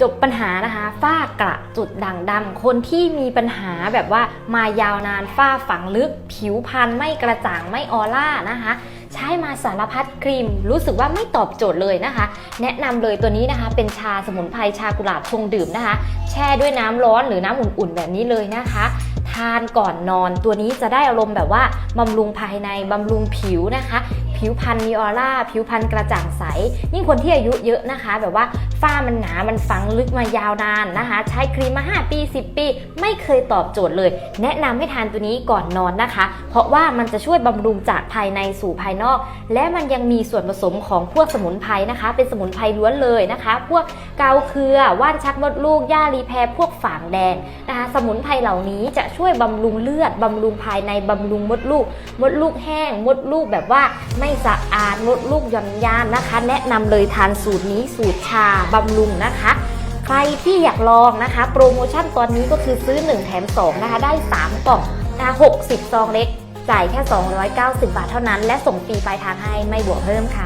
จบปัญหานะคะ ฝ้ากระจุดด่างดำคนที่มีปัญหาแบบว่ามายาวนานฝ้าฝังลึก ผิวพรรณไม่กระจ่างไม่ออร่านะคะ ใช้มาสารพัดครีม รู้สึกว่าไม่ตอบโจทย์เลยนะคะ แนะนำเลยตัวนี้นะคะเป็นชาสมุนไพรชากุหลาบชงดื่มนะคะ แช่ด้วยน้ำร้อนหรือน้ำอุ่นๆแบบนี้เลยนะคะทานก่อนนอนตัวนี้จะได้อารมณ์แบบว่าบำรุงภายในบำรุงผิวนะคะ ผิวพรรณมีออร่า ผิวพรรณกระจ่างใส ยิ่งคนที่อายุเยอะนะคะ แบบว่า ฝ้ามันหนา มันฝังลึกมายาวนานนะคะ ใช้ครีมมา 5 ปี 10 ปี ไม่เคยตอบโจทย์เลย แนะนำให้ทานตัวนี้ก่อนนอนนะคะ เพราะว่ามันจะช่วยบำรุงจากภายในสู่ภายนอก และมันยังมีส่วนผสมของพวกสมุนไพรนะคะ เป็นสมุนไพรล้วนเลยนะคะ พวกเกาเครือ ว่านชักมดลูกย่ารีแพรพวกฝางแดงนะคะ สมุนไพรเหล่านี้จะช่วยบำรุงเลือดบำรุงภายในบำรุงมดลูก มดลูกแห้ง มดลูกแบบว่าไม่สะอาด มดลูกหย่อนยานนะคะ แนะนำเลยทานสูตรนี้สูตรชาบำรุงนะคะ ใครที่อยากลองนะคะ โปรโมชั่นตอนนี้ก็คือซื้อ 1 แถม 2 นะคะ ได้ 3 กล่องนะคะ60 ซองเล็ก จ่ายแค่ 290 บาทเท่านั้น และส่งฟรีปลายทางให้ไม่บวกเพิ่มค่ะ